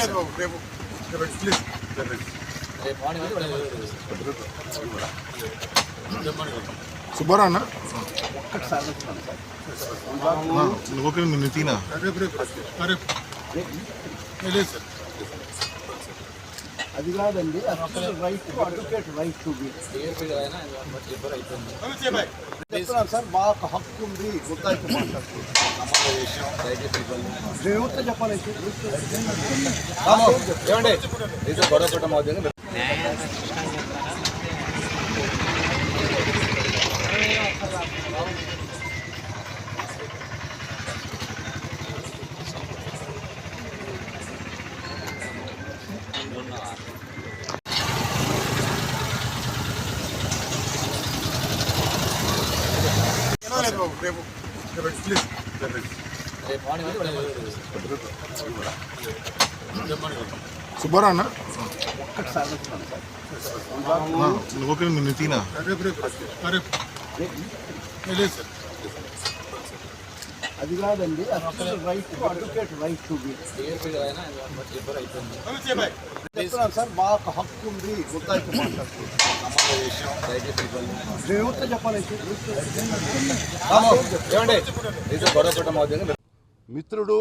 లేదు రేపు ప్లీజ్ సుబ్బారావు అన్న? ఓకే నేను తీనా రేపు రేపు రేపు లేదు సార్ అది కాదండి అసలు right advocate right to be చెప్తున్నాను సార్ మాకు హక్కు ఉంది గుత్తాయికి మాట్లాడుతున్నాను నేను ఎవరితో చెప్పాలి ఏమండి ఇది గొడవ చూడటం అవుతుంది లేదు బాబు రేపు ప్లీజ్ సుబ్బారావు అన్న ఓకే నేను తీనా? రేపు రేపు రేపు. సార్ అది కాదండి right advocate right to be చెప్తున్నాను సార్ మాకు హక్కు ఉంది గుత్తాయికి మాట్లాడుతున్నాను చెప్పాలి ఇది మిత్రుడు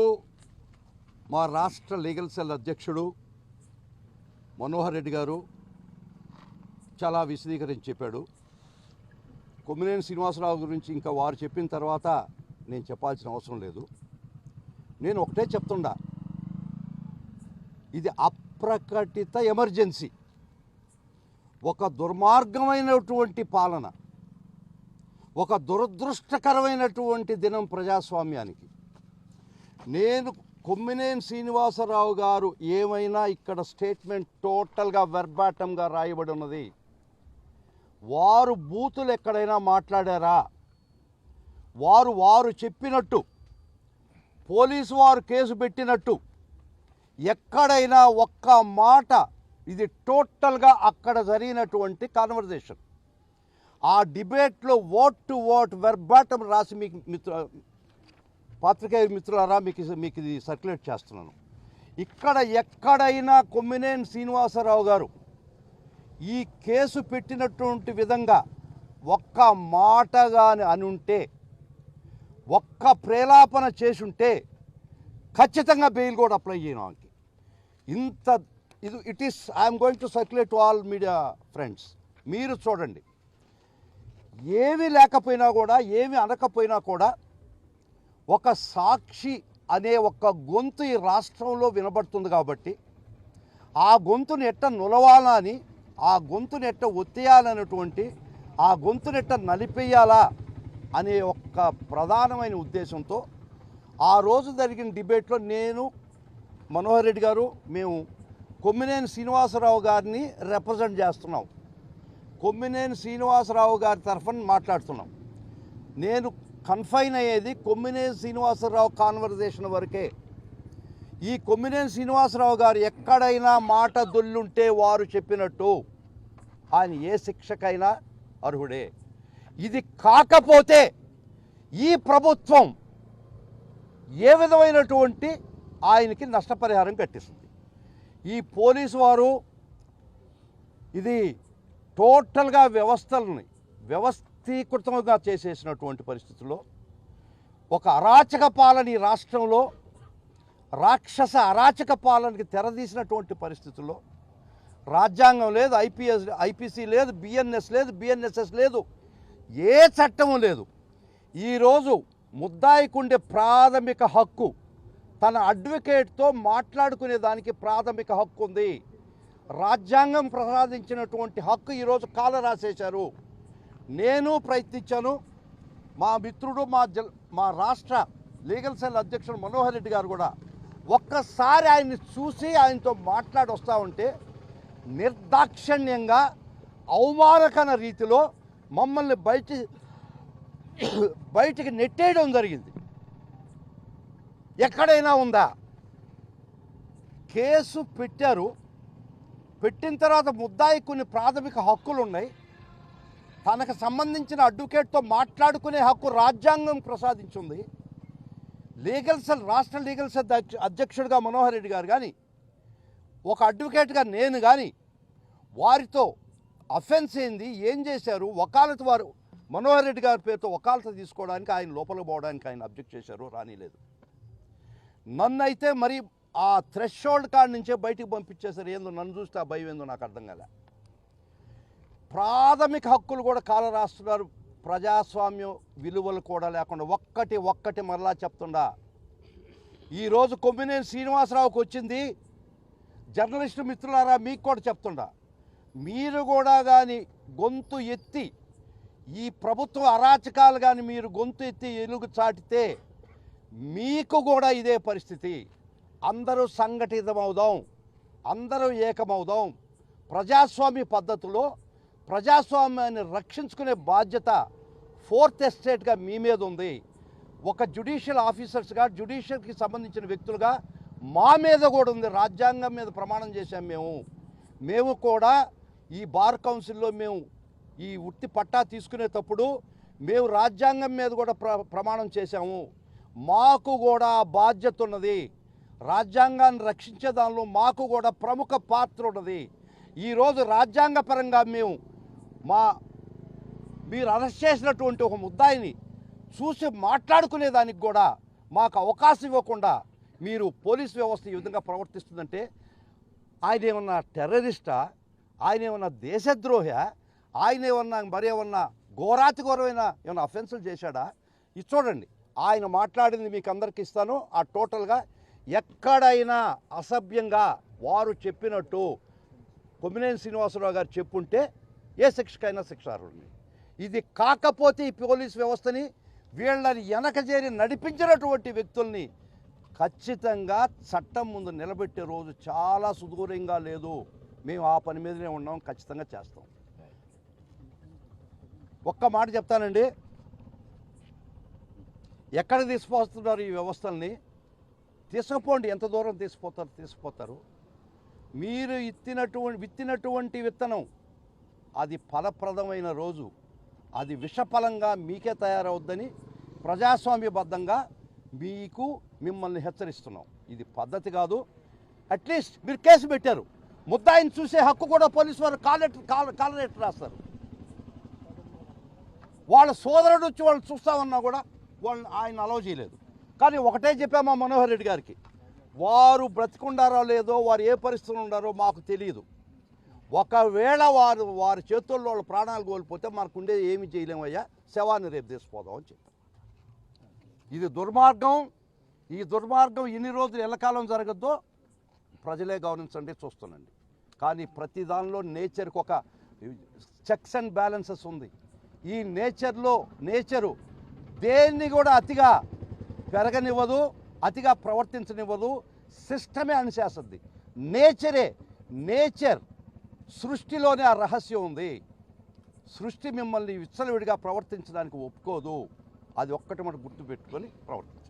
మా రాష్ట్ర లీగల్ సెల్ అధ్యక్షుడు మనోహర్ రెడ్డి గారు చాలా విశదీకరించి చెప్పాడు. కొమ్మినేని శ్రీనివాసరావు గురించి ఇంకా వారు చెప్పిన తర్వాత నేను చెప్పాల్సిన అవసరం లేదు. నేను ఒకటే చెప్తుండా. ఇది అప్రకటిత ఎమర్జెన్సీ. ఒక దుర్మార్గమైనటువంటి పాలన. ఒక దురదృష్టకరమైనటువంటి దినం ప్రజాస్వామ్యానికి. నేను కొమ్మినేని శ్రీనివాసరావు గారు ఏమైనా ఇక్కడ స్టేట్మెంట్ టోటల్గా వెర్బాటంగా రాయబడి ఉన్నది. వారు బూతులు ఎక్కడైనా మాట్లాడారా? వారు వారు చెప్పినట్టు పోలీసు వారు కేసు పెట్టినట్టు ఎక్కడైనా ఒక్క మాట ఇది టోటల్గా అక్కడ జరిగినటువంటి కాన్వర్జేషన్. ఆ డిబేట్లో ఓట్ టు ఓట్ వెర్బాటం రాసి మీకు మిత్ర పాత్రికేయ మిత్రులారా మీకు ఇది- మీకు ఇది సర్క్యులేట్ చేస్తున్నాను. ఇక్కడ ఎక్కడైనా కొమ్మినేని శ్రీనివాసరావు గారు ఈ కేసు పెట్టినటువంటి విధంగా ఒక్క మాట కానీ అని ఉంటే ఒక్క ప్రేలాపన చేసుంటే ఖచ్చితంగా బెయిల్ కూడా అప్లై చేయను ఆమెకి. ఇంత ఇది it is I'm going to circulate to all media friends మీరు చూడండి. ఏమీ లేకపోయినా కూడా ఏమి అనకపోయినా కూడా ఒక సాక్షి అనే ఒక గొంతు ఈ రాష్ట్రంలో వినబడుతుంది కాబట్టి ఆ గొంతుని ఎట్ట నులవాలని ఆ గొంతునెట్ట ఒత్తేయాలన్నటువంటి ఆ గొంతునెట్ట నలిపేయాలా అనే ఒక ప్రధానమైన ఉద్దేశంతో ఆ రోజు జరిగిన డిబేట్లో నేను మనోహర్ రెడ్డి గారు మేము కొమ్మినేని శ్రీనివాసరావు గారిని రిప్రజెంట్ చేస్తున్నాం. కొమ్మినేని శ్రీనివాసరావు గారి తరఫున మాట్లాడుతున్నాం. నేను కన్ఫైన్ అయ్యేది కొమ్మినేని శ్రీనివాసరావు కాన్వర్జేషన్ వరకే. ఈ కొమ్మినేని శ్రీనివాసరావు గారు ఎక్కడైనా మాట దొల్లుంటే వారు చెప్పినట్టు ఆయన ఏ శిక్షకైనా అర్హుడే. ఇది కాకపోతే ఈ ప్రభుత్వం ఏ విధమైనటువంటి ఆయనకి నష్టపరిహారం కట్టిస్తుంది. ఈ పోలీసు వారు ఇది టోటల్గా వ్యవస్థలని వ్యవస్థీకృతంగా చేసేసినటువంటి పరిస్థితుల్లో ఒక అరాచక పాలన రాష్ట్రంలో రాక్షస అరాచక పాలనకి తెరదీసినటువంటి పరిస్థితుల్లో రాజ్యాంగం లేదు ఐపీఎస్ ఐపీసీ లేదు బిఎన్ఎస్ లేదు బిఎన్ఎస్ఎస్ లేదు ఏ చట్టము లేదు. ఈరోజు ముద్దాయికుండే ప్రాథమిక హక్కు తన అడ్వకేట్తో మాట్లాడుకునే దానికి ప్రాథమిక హక్కు ఉంది. రాజ్యాంగం ప్రసాదించినటువంటి హక్కు ఈరోజు కాల రాసేశారు. నేను ప్రయత్నించాను. మా మిత్రుడు మా జల్ మా రాష్ట్ర లీగల్ సెల్ అధ్యక్షుడు మనోహర్ రెడ్డి గారు కూడా ఒక్కసారి ఆయన్ని చూసి ఆయనతో మాట్లాడి వస్తూ ఉంటే నిర్దాక్షిణ్యంగా అవమానకన రీతిలో మమ్మల్ని బయట బయటికి నెట్టేయడం జరిగింది. ఎక్కడైనా ఉందా? కేసు పెట్టారు. పెట్టిన తర్వాత ముద్దాయి కొన్ని ప్రాథమిక హక్కులు ఉన్నాయి తనకు సంబంధించిన అడ్వకేట్తో మాట్లాడుకునే హక్కు రాజ్యాంగం ప్రసాదించింది. లీగల్ సెల్ రాష్ట్ర లీగల్ సెల్ అధ్యక్షుడిగా మనోహర్ రెడ్డి గారు కానీ ఒక అడ్వకేట్గా నేను కానీ వారితో అఫెన్స్ ఏంది ఏం చేశారు వకాలత్ వారు మనోహర్ రెడ్డి గారి పేరుతో వకాలత తీసుకోవడానికి ఆయన లోపలికి పోవడానికి ఆయన అబ్జెక్ట్ చేశారు రానిలేదు. నన్ను అయితే మరి ఆ థ్రెషోల్డ్ కాడ నుంచే బయటికి పంపించేశారు ఏందో నన్ను చూస్తే ఆ భయం ఏందో నాకు అర్థం కాలే. ప్రాథమిక హక్కులు కూడా కాలరాస్తున్నారు ప్రజాస్వామ్య విలువలు కూడా లేకుండా ఒక్కటి ఒక్కటి మరలా చెప్తుండా. ఈరోజు కొమ్మినేని శ్రీనివాసరావుకి వచ్చింది జర్నలిస్టు మిత్రులారా మీకు కూడా చెప్తుండా. మీరు కూడా కానీ గొంతు ఎత్తి ఈ ప్రభుత్వ అరాచకాలు కానీ మీరు గొంతు ఎత్తి ఎలుగు చాటితే మీకు కూడా ఇదే పరిస్థితి. అందరూ సంఘటితమవుదాం అందరూ ఏకమవుదాం. ప్రజాస్వామ్య పద్ధతిలో ప్రజాస్వామ్యాన్ని రక్షించుకునే బాధ్యత ఫోర్త్ ఎస్టేట్గా మీ మీద ఉంది. ఒక జ్యుడిషియల్ ఆఫీసర్స్గా జ్యుడిషియల్కి సంబంధించిన వ్యక్తులుగా మా మీద కూడా ఉంది. రాజ్యాంగం మీద ప్రమాణం చేశాం మేము. మేము కూడా ఈ బార్ కౌన్సిల్లో మేము ఈ వృత్తి పట్టా తీసుకునేటప్పుడు మేము రాజ్యాంగం మీద కూడా ప్ర ప్రమాణం చేశాము. మాకు కూడా బాధ్యత ఉన్నది. రాజ్యాంగాన్ని రక్షించే దానిలో మాకు కూడా ప్రముఖ పాత్ర ఉన్నది. ఈరోజు రాజ్యాంగపరంగా మేము మా మీరు అరెస్ట్ చేసినటువంటి ఒక ముద్దాయిని చూసి మాట్లాడుకునేదానికి కూడా మాకు అవకాశం ఇవ్వకుండా మీరు పోలీస్ వ్యవస్థ ఈ విధంగా ప్రవర్తిస్తుందంటే ఆయన ఏమన్నా టెర్రరిస్టా? ఆయన ఏమన్నా దేశద్రోహ? ఆయన ఏమన్నా మరేమన్నా ఘోరాతి ఘోరమైన ఏమన్నా అఫెన్సులు చేశాడా? ఇది చూడండి. ఆయన మాట్లాడింది మీకు అందరికి ఇస్తాను. ఆ టోటల్గా ఎక్కడైనా అసభ్యంగా వారు చెప్పినట్టు కొమ్మినేని శ్రీనివాసరావు గారు చెప్పుంటే ఏ శిక్షకైనా శిక్ష అర్హుడిని ఇది కాకపోతే ఈ పోలీస్ వ్యవస్థని వీళ్ళని వెనకజేరి నడిపించినటువంటి వ్యక్తుల్ని ఖచ్చితంగా చట్టం ముందు నిలబెట్టే రోజు చాలా సుదూరంగా లేదు. మేము ఆ పని మీదనే ఉన్నాం ఖచ్చితంగా చేస్తాం. ఒక్క మాట చెప్తానండి. ఎక్కడ తీసుకుపోతున్నారు ఈ వ్యవస్థల్ని? తీసుకుపోండి ఎంత దూరం తీసుకుపోతారు తీసుకుపోతారు. మీరు ఇత్తినటువంటి విత్తినటువంటి విత్తనం అది ఫలప్రదమైన రోజు. అది విషఫలంగా మీకే తయారవుద్దని ప్రజాస్వామ్యబద్ధంగా మీకు మిమ్మల్ని హెచ్చరిస్తున్నాం. ఇది పద్ధతి కాదు. అట్లీస్ట్ మీరు కేసు పెట్టారు. ముద్దాయిని చూసే హక్కు కూడా పోలీసు వారు కాలెటర్ కాల కాలరెటర్ రాస్తారు. వాళ్ళ సోదరుడు వచ్చి వాళ్ళు చూస్తామన్నా కూడా వాళ్ళని ఆయన అలవ్ చేయలేదు. కానీ ఒకటే చెప్పామా మనోహర్ రెడ్డి గారికి. వారు బ్రతికుండారో లేదో వారు ఏ పరిస్థితులు ఉండారో మాకు తెలియదు. ఒకవేళ వారు వారి చేతుల్లో వాళ్ళ ప్రాణాలు కోల్పోతే మనకు ఉండేది ఏమి చేయలేమయ్యా? శవాన్ని రేపు తీసుకుపోదాం అని చెప్పారు. ఇది దుర్మార్గం. ఈ దుర్మార్గం ఎన్ని రోజులు ఎల్లకాలం జరగద్దో? ప్రజలే గమనించండి చూస్తుండండి కానీ ప్రతి దానిలో నేచర్కి ఒక చెక్స్ అండ్ బ్యాలెన్సెస్ ఉంది. ఈ నేచర్లో నేచరు దేన్ని కూడా అతిగా పెరగనివ్వదు అతిగా ప్రవర్తించనివ్వదు సిస్టమే అనిచేస్తుంది నేచరే నేచర్ సృష్టిలోనే ఆ రహస్యం ఉంది. సృష్టి మిమ్మల్ని విచ్చలవిడిగా ప్రవర్తించడానికి ఒప్పుకోదు. అది ఒక్కటి మనం గుర్తుపెట్టుకొని ప్రవర్తించాలి